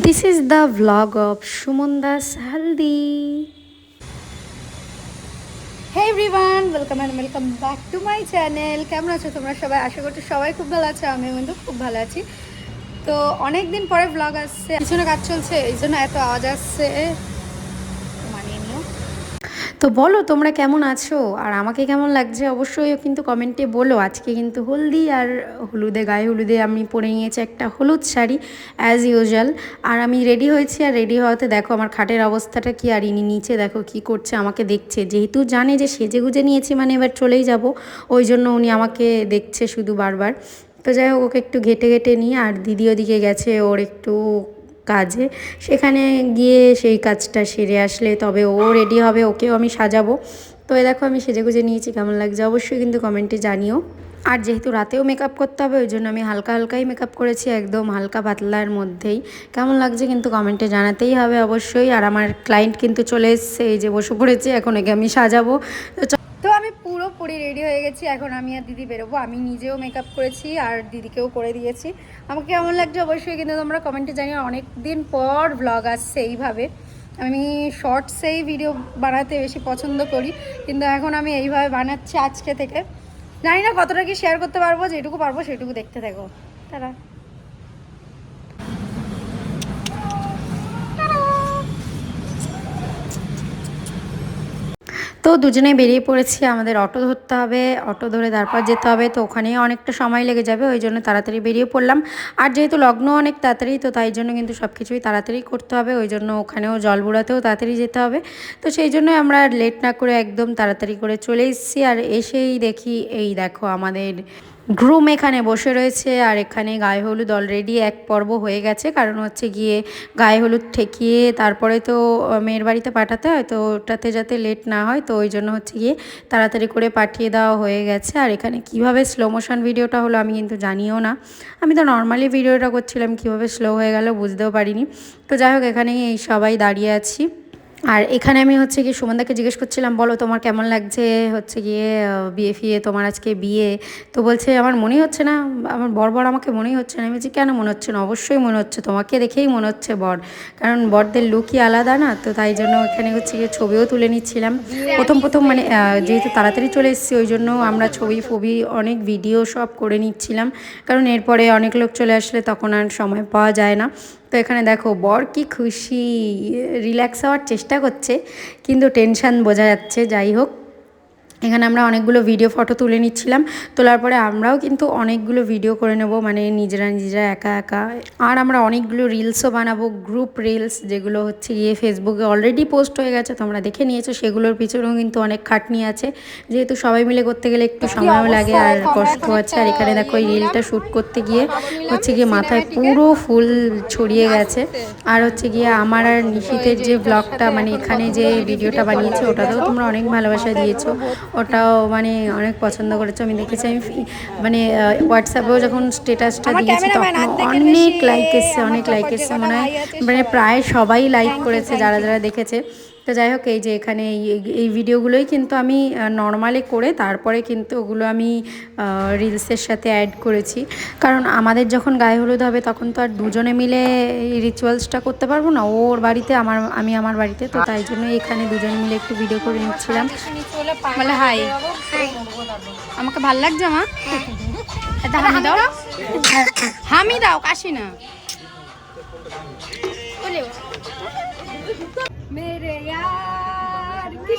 This the the vlog Suman Das haldi hey everyone welcome and welcome back to my channel কেমন আছো তোমরা সবাই? আশা করছি সবাই খুব ভালো আছো, আমিও কিন্তু খুব ভালো আছি। তো অনেক দিন পরে ব্লগ আসছে, পিছনে কাজ চলছে এই জন্য এত আওয়াজ আসছে। তো বলো তোমরা কেমন আছো? আর আমাকে কেমন লাগছে? অবশ্যই কিন্তু কমেন্টে বলো। আজকে কিন্তু হলদি আর হলুদে, গায়ে হলুদে আমি পরে নিয়েছি একটা হলুদ শাড়ি অ্যাজ ইউজুয়াল আর আমি রেডি হয়েছি আর রেডি হওয়াতে দেখো আমার খাটের অবস্থাটা কি আর ইনি নিচে দেখো কি করছে, আমাকে দেখছে। যেহেতু জানে যে সেজে গুজে নিয়েছি মানে এবার চলেই যাব, ওই জন্য উনি আমাকে দেখছে শুধু বারবার। তো যাই হোক, ওকে একটু ঘেটে ঘেটে নিয়ে আর দিদি ওদিকে গেছে, ওর একটু কাজে। সেখানে গিয়ে সেই কাজটা সেরে আসলে তবে ও রেডি হবে, ওকেও আমি সাজাবো। তো এই দেখো আমি সেজে গুজে নিয়েছি, কেমন লাগছে অবশ্যই কিন্তু কমেন্টে জানিও। আর যেহেতু রাতেও মেকআপ করতে হবে, ওই জন্য আমি হালকা হালকাই মেকআপ করেছি, একদম হালকা পাতলার মধ্যেই। কেমন লাগছে কিন্তু কমেন্টে জানাতেই হবে অবশ্যই। আর আমার ক্লায়েন্ট কিন্তু চলে এসছে, এই যে বসে পড়েছে, এখন একে আমি সাজাবো। তো পুরোপুরি রেডি হয়ে গেছি। এখন আমি আর দিদি বেরোবো। আমি নিজেও মেকআপ করেছি আর দিদিকেও করে দিয়েছি। আমাকে কেমন লাগছে অবশ্যই কিন্তু তোমরা কমেন্টে জানিও। অনেক দিন পর ব্লগ আসছে এইভাবে। আমি শর্টসেই ভিডিও বানাতে বেশি পছন্দ করি। কিন্তু এখন আমি এইভাবে বানাচ্ছি আজকে থেকে। জানি না কতটা কি শেয়ার করতে পারব, যেটুকু পারব সেটুকু দেখতে থাকো। তারা। তো দুজনে বেরিয়ে পড়েছি, আমাদের অটো ধরতে হবে, অটো ধরে তারপর যেতে হবে, তো ওখানেই অনেকটা সময় লেগে যাবে, ওই জন্য তাড়াতাড়ি বেরিয়ে পড়লাম। আর যেহেতু লগ্ন অনেক তাড়াতাড়ি, তো তাই জন্য কিন্তু সব কিছুই তাড়াতাড়ি করতে হবে, ওই জন্য ওখানেও জল বুড়াতেও তাড়াতাড়ি যেতে হবে। তো সেই জন্য আমরা লেট না করে একদম তাড়াতাড়ি করে চলে এসেছি, আর এসেই দেখি, এই দেখো আমাদের গ্রুম এখানে বসে রয়েছে আর এখানে গায়ে হলুদ অলরেডি এক পর্ব হয়ে গেছে। কারণ হচ্ছে গিয়ে গায়ে হলুদ ঠেকিয়ে তারপরে তো মেয়ের বাড়িতে পাঠাতে হয়, তো ওটাতে যাতে লেট না হয়, তো ওই জন্য হচ্ছে গিয়ে তাড়াতাড়ি করে পাঠিয়ে দেওয়া হয়ে গেছে। আর এখানে কীভাবে স্লো মোশন ভিডিওটা হলো আমি কিন্তু জানিও না। আমি তো নর্মালি ভিডিওটা করছিলাম, কীভাবে স্লো হয়ে গেল বুঝতেও পারিনি। তো যাই হোক, এখানেই এই সবাই দাঁড়িয়ে আছি। আর এখানে আমি হচ্ছে কি সুমনদাকে জিজ্ঞেস করছিলাম, বলো তোমার কেমন লাগছে হচ্ছে গিয়ে বিয়ে ফিয়ে তোমার আজকে বিয়ে? তো বলছে, আমার মনেই হচ্ছে না, আমার বর বর আমাকে মনেই হচ্ছে না। আমি বলছি, কেন মনে হচ্ছে না? অবশ্যই মনে হচ্ছে, তোমাকে দেখেই মনে হচ্ছে বর, কারণ বরদের লুকই আলাদা না। তো তাই জন্য এখানে হচ্ছে গিয়ে ছবিও তুলে নিচ্ছিলাম। প্রথম প্রথম মানে যেহেতু তাড়াতাড়ি চলে এসেছি, ওই জন্য আমরা ছবি ফবি অনেক ভিডিও সব করে নিচ্ছিলাম। কারণ এরপরে অনেক লোক চলে আসলে তখন আর সময় পাওয়া যায় না। তো এখানে দেখো, বর কি খুশি রিল্যাক্স হওয়ার চেষ্টা করছে, কিন্তু টেনশান বোঝা যাচ্ছে, যাই হোক। এখানে আমরা অনেকগুলো ভিডিও ফটো তুলে নিচ্ছিলাম। তোলার পরে আমরাও কিন্তু অনেকগুলো ভিডিও করে নেব মানে নিজেরা নিজেরা একা একা। আর আমরা অনেকগুলো রিলসও বানাবো গ্রুপ রিলস যেগুলো হচ্ছে গিয়ে ফেসবুকে অলরেডি পোস্ট হয়ে গেছে তোমরা দেখে নিয়েছো সেগুলোর পিছনেও কিন্তু অনেক খাটনি আছে। যেহেতু সবাই মিলে করতে গেলে একটু সময়ও লাগে আর কষ্ট আছে আর এখানে দেখো এই রিলটা শ্যুট করতে গিয়ে হচ্ছে গিয়ে মাথায় পুরো ফুল ছড়িয়ে গেছে। আর হচ্ছে গিয়ে আমার আর নিশিতের যে ব্লগটা মানে এখানে যে ভিডিওটা বানিয়েছে ওটাতেও তোমরা অনেক ভালোবাসা দিয়েছ। ওটাও মানে অনেক পছন্দ করেছে আমি দেখেছি আমি মানে হোয়াটসঅ্যাপেও যখন স্টেটাসটা দিয়েছি তখন অনেক লাইক এসছে অনেক লাইক এসছে মনে হয় মানে প্রায় সবাই লাইক করেছে যারা যারা দেখেছে। তো যাই হোক এই যে এখানে এই ভিডিওগুলোই কিন্তু আমি নর্মালি করে তারপরে কিন্তু ওগুলো আমি রিলসের সাথে অ্যাড করেছি। কারণ আমাদের যখন গায়ে হলুদ হবে তখন তো আর দুজনে মিলে এই রিচুয়ালসটা করতে পারব না। ওর বাড়িতে আমার আমি আমার বাড়িতে তো তাই জন্য এখানে দুজন মিলে একটু ভিডিও করে নিচ্ছিলাম। বলে হাই। আমাকে ভালো লাগছে মা? হামি দাও। হামি দাও কাশি না।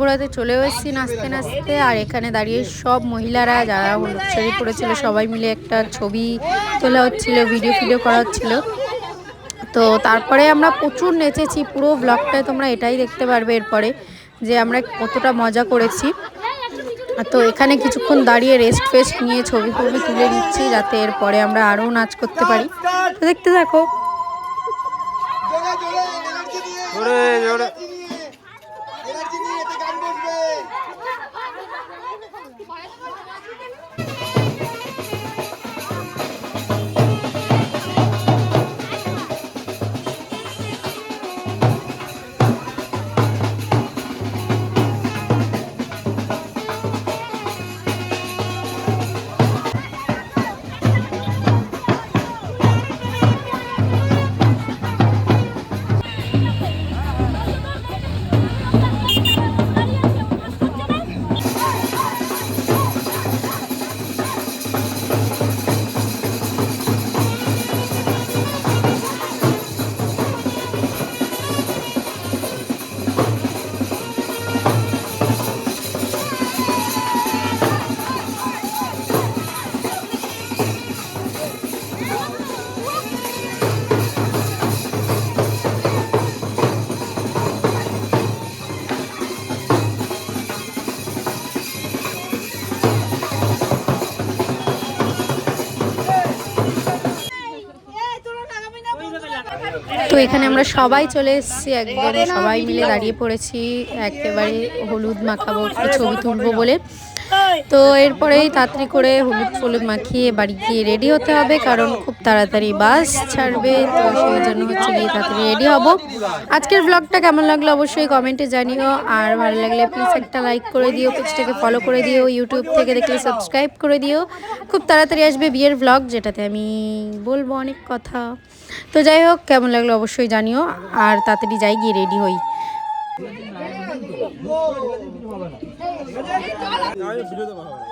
ভরাতে চলেও এসেছি নাচতে নাচতে, আর এখানে দাঁড়িয়ে সব মহিলারা যারা হলুদ শাড়ি সবাই মিলে একটা ছবি তোলা হচ্ছিল ভিডিও ফিডিও করা হচ্ছিল। তো তারপরে আমরা প্রচুর নেচেছি, পুরো ব্লগটায় তোমরা এটাই দেখতে পারবে এরপরে যে আমরা কতটা মজা করেছি। তো এখানে কিছুক্ষণ দাঁড়িয়ে রেস্ট ফেস্ট নিয়ে ছবি ফবি তুলে নিচ্ছি যাতে এরপরে আমরা আরও নাচ করতে পারি। দেখতে থাকো। তো এখানে আমরা সবাই চলে এসেছি একদম। সবাই মিলে দাঁড়িয়ে পড়েছি। একেবারে হলুদ মাখাবো ছবি তুলবো বলে। তো এরপরেই তাড়াতাড়ি করে হলুদ ফলুদ মাখিয়ে বাড়ি গিয়ে রেডি হতে হবে, কারণ খুব তাড়াতাড়ি বাস ছাড়বে, তো সেই জন্য হচ্ছে গিয়ে তাড়াতাড়ি রেডি হব। আজকের ব্লগটা কেমন লাগল অবশ্যই কমেন্টে জানিও, আর ভালো লাগলে প্লিজ একটা লাইক করে দিও পেজটাকে ফলো করে দিও ইউটিউব থেকে দেখলে সাবস্ক্রাইব করে দিও। খুব তাড়াতাড়ি আসবে বিয়ের ব্লগ যেটাতে আমি বলব অনেক কথা। তো যাই হোক, কেমন লাগল অবশ্যই জানিও, আর তাড়াতাড়ি যাই গিয়ে রেডি হই। ভালো